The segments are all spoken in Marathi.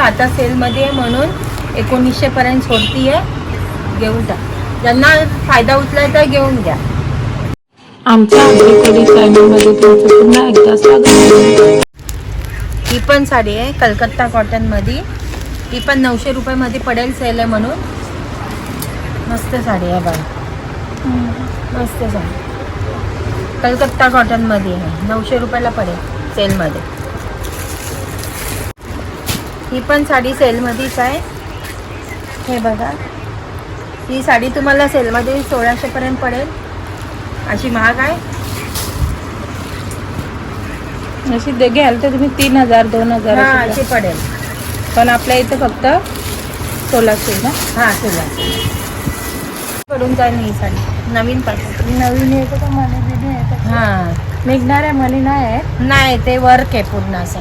आता सेलमध्ये आहे म्हणून एकोणीसशे पर्यंत सोडती आहे घेऊन जा. ज्यांना फायदा उचलाय तर घेऊन घ्या. आमच्या आग्रेकोडी चॅनलमध्ये तुमचं पुन्हा एकदा स्वागत आहे. ही पण साडी आहे कलकत्ता कॉटनमध्ये ही पण नऊशे रुपयामध्ये पडेल सेल आहे म्हणून. मस्त साडी आहे बघा मस्त साडी. कलकत्ता कॉटनमध्ये आहे. नऊशे रुपयाला पडेल सेलमध्ये ही पण साडी सेलमध्येच आहे. हे बघा. ही साडी तुम्हाला सेलमध्ये सोळाशे पर्यंत पडेल. अशी महाग आहे. अशी दे- घ्याल तर तुम्ही तीन हजार दोन हजार हा अशी. पडेल. पण आपल्या इथं फक्त सोळाशे ना? हा तुला पडून जाईल ही साडी. नवीन पाहिजे नवीन येतं का येतं हा. निघणाऱ्या मनी नाही नाही ते वर्क आहे पूर्ण असं.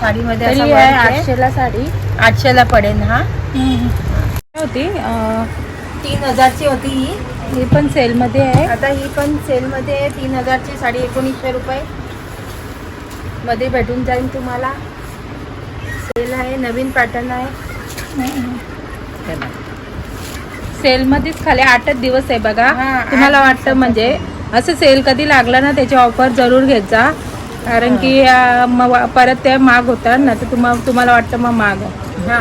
साडीमध्ये असं तरी work आहे. आहे. आठशेला साडी. आठशेला पडेल हा. होती? अं, तीन हजारची होती ही. ही पण सेलमध्ये आहे. आता ही पण सेलमध्ये आहे. तीन हजारची साडी एकोणीसशे रुपये. मध्ये भेटून जाईल तुम्हाला. सेल आहे नवीन पॅटर्न आहे. हे. सेलमध्येच खाली आठच दिवस आहे बघा. हा, आठ तुम्हाला वाटतं. म्हणजे असं सेल कधी लागला ना त्याची ऑफर जरूर घेत जा. कारण. की मग परत ते महाग होतात ना तर तुम्हाला तुम्हाला वाटतं मग हा.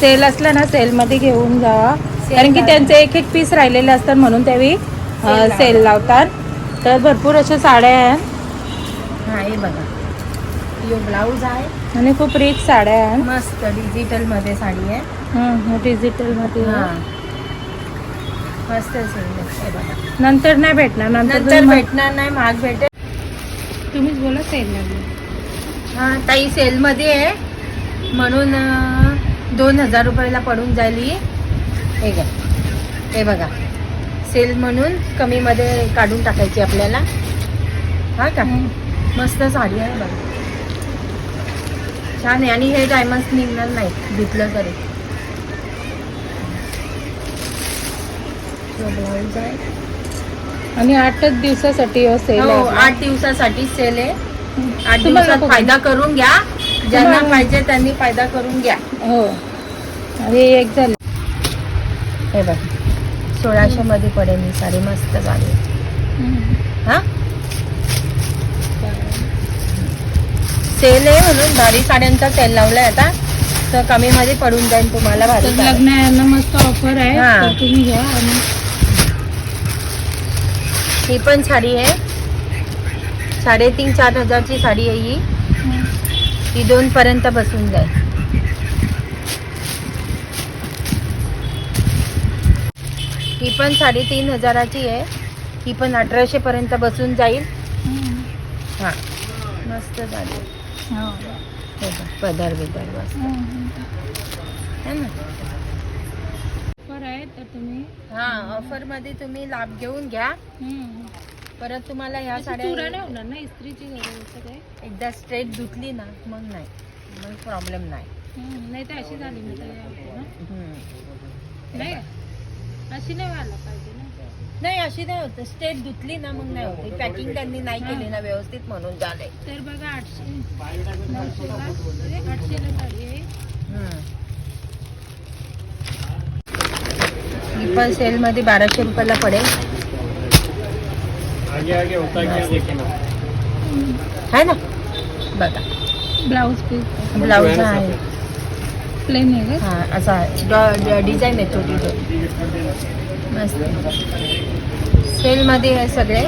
सेल असला ना सेलमध्ये घेऊन जावा कारण की त्यांचे एक एक पीस राहिलेले असतात म्हणून त्यावेळी सेल लावतात. तर भरपूर अशा साड्या आहेत. हा हे बघा. यो ब्लाऊज आहे. आणि खूप रिच साड्या आहेत. मस्त डिजिटलमध्ये साडी आहे. डिजिटलमध्ये. हा. मस्त सेल बघा. नंतर नाही भेटणार नंतर भेटणार नाही महाग भेटेल. तुम्हीच बोला सेल हा ताई सेलमध्ये आहे. म्हणून दोन हजार रुपयाला पडून जाईल ही. हे घ्या. हे बघा. सेल म्हणून कमीमध्ये काढून टाकायची आपल्याला. हा का? मस्त साडी आहे बघा. छान आहे. आणि हे डायमंड्स निघणार नाही धुतलं तरी. ब्लाऊज आहे आणि आठच दिवसासाठी हो सेल हो आपला. आठ दिवसासाठी सेल आहे. आठ दिवसात फायदा करून घ्या. ज्यांना पाहिजे त्यांनी फायदा करून घ्या. हो. हे एक झालं. हे बघ. सोळाशे मध्ये पडेल ही साडी. मस्त साडी. हा? सेल आहे म्हणून भारी साड्यांचा सेल लावलाय आता. तर कमी मध्ये पडून जाईल तुम्हाला भारी. लग्न यांना मस्त ऑफर आहे. हा. तुम्ही घ्या आणि ही पण साडी आहे. साडेतीन चार हजारची साडी आहे ही. ही दोन पर्यंत बसून जाईल. ही पण साडेतीन हजाराची आहे. ही पण अठराशे पर्यंत बसून जाईल. हा. मस्त साडी. हो. पदर बिदर मस्त. है ना? तर तुम्ही हा ऑफरमध्ये तुम्ही लाभ घेऊन घ्या. परत तुम्हाला ह्या नाही साड्या होणार ना इस्त्रीची गरज एकदा स्ट्रेट धुतली ना मग नाही. मग प्रॉब्लेम नाही. नाही तर अशी झाली मी. नाही? अशी नाही व्हायला पाहिजे ना. नाही अशी नाही होत. स्ट्रेट धुतली ना मग नाही होत. पॅकिंग त्यांनी नाही केली ना व्यवस्थित म्हणून झालंय. तर बघा आठशे अरे, आठशेला साडी आहे ही पण सेल मध्ये बाराशे रुपयाला पडेल. है ना? बघा. Blouse piece. ब्लाऊज आहे. प्लेन आहे का? हा असा आहे डिझाईन आहे छोटी मस्त. सेलमध्ये आहे सगळे.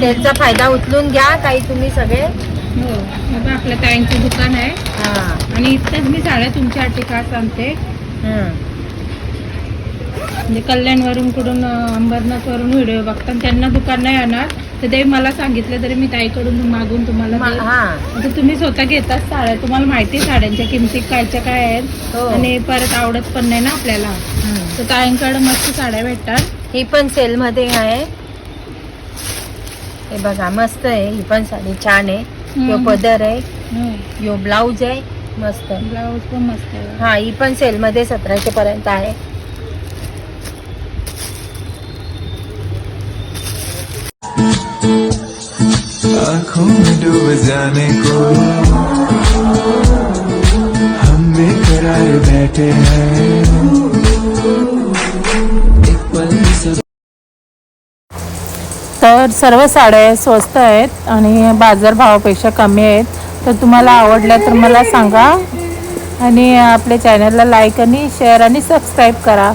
सेलचा फायदा उचलून घ्या काही तुम्ही सगळे. हो. आपलं ताईंचं दुकान आहे. हा. आणि इथंच मी साड्या तुमच्यासाठी खास आणते. हम्म. म्हणजे कल्याणवरून कुठून अंबरनाथवरून व्हिडिओ बघतात त्यांना दुकान नाही येणार. तर ते मला सांगितलं तरी मी ताईकडून मागून तुम्हाला आता तुम्ही स्वतः घेतात साड्या. तुम्हाला माहिती आहे साड्यांच्या किमती कायच्या काय आहेत. हो. आणि परत आवडत पण नाही ना आपल्याला. तर ताईंकडे मस्त साड्या भेटतात. ही पण सेलमध्ये आहे. हे बघा मस्त आहे. ही पण साडी छान आहे. यो. पदर आहे. यो ब्लाऊज आहे. मस्त ब्लाऊज पण मस्त आहे. हा ही पण सेलमध्ये सतराशे पर्यंत आहे. आंखों में डूब जाने को हम बेकरार बैठे हैं। तर सर्व साड्या स्वस्त आहेत आणि बाजारभावापेक्षा कमी आहेत. तर तुम्हाला आवडल्या तर मला सांगा. आणि आपल्या चॅनलला लाईक आणि शेअर आणि सबस्क्राईब करा.